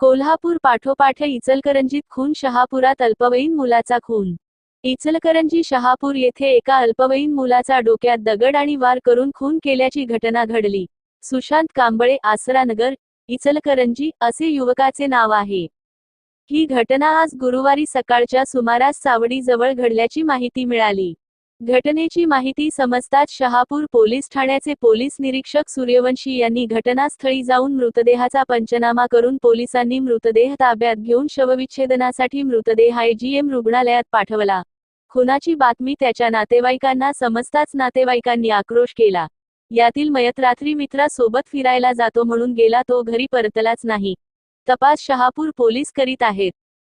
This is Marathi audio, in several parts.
कोल्हापूर पाठोपाठ इचलकरंजीत खून शहापुरात अल्पवयीन मुलाचा खून. इचलकरंजी शहापूर येथे एका अल्पवयीन मुलाचा डोक्यात दगड आणि वार करून खून केल्याची घटना घडली. सुशांत कांबळे आसरानगर इचलकरंजी असे युवकाचे नाव आहे. ही घटना आज गुरुवारी सकाळच्या सुमारास सावडीजवळ घडल्याची माहिती मिळाली. घटनेची माहिती समजताच शहापूर पोलीस ठाण्याचे पोलीस निरीक्षक सूर्यवंशी यांनी घटनास्थळी जाऊन मृतदेहाचा पंचनामा करून पोलिसांनी मृतदेह ताब्यात घेऊन शवविच्छेदनासाठी मृतदेह आयजीएम रुग्णालयात पाठवला. खुनाची बातमी त्याच्या नातेवाईकांना समजताच नातेवाईकांनी आक्रोश केला. यातील मयत रात्री मित्रासोबत फिरायला जातो म्हणून गेला तो घरी परतलाच नाही. तपास शहापूर पोलीस करीत आहेत.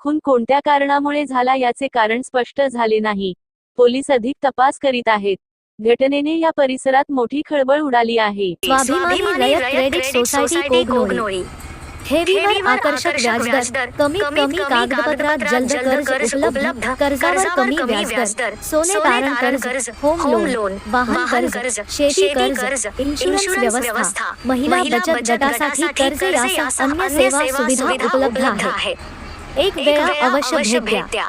खून कोणत्या कारणामुळे झाला याचे कारण स्पष्ट झाले नाही. पोलीस अधिक तपास करीत आहेत. घटनेने या परिसरात मोठी खळबळ उडाली आहे. स्वाभिमानी रयत क्रेडिट सोसायटी कोगनोळी ठेवीवर आकर्षक व्याजदर कमीत कमी कागदपत्रात जलद कर्ज उपलब्ध कर्जावर कमी व्याजदर सोने तारण कर्ज होम लोन वाहन कर्ज शेती कर्ज इन्शुरन्स व्यवस्था महिला बचत गटासाठी कर्ज यासह अन्य सेवा सुविधा उपलब्ध आहेत. एक वेळा अवश्य भेट द्या.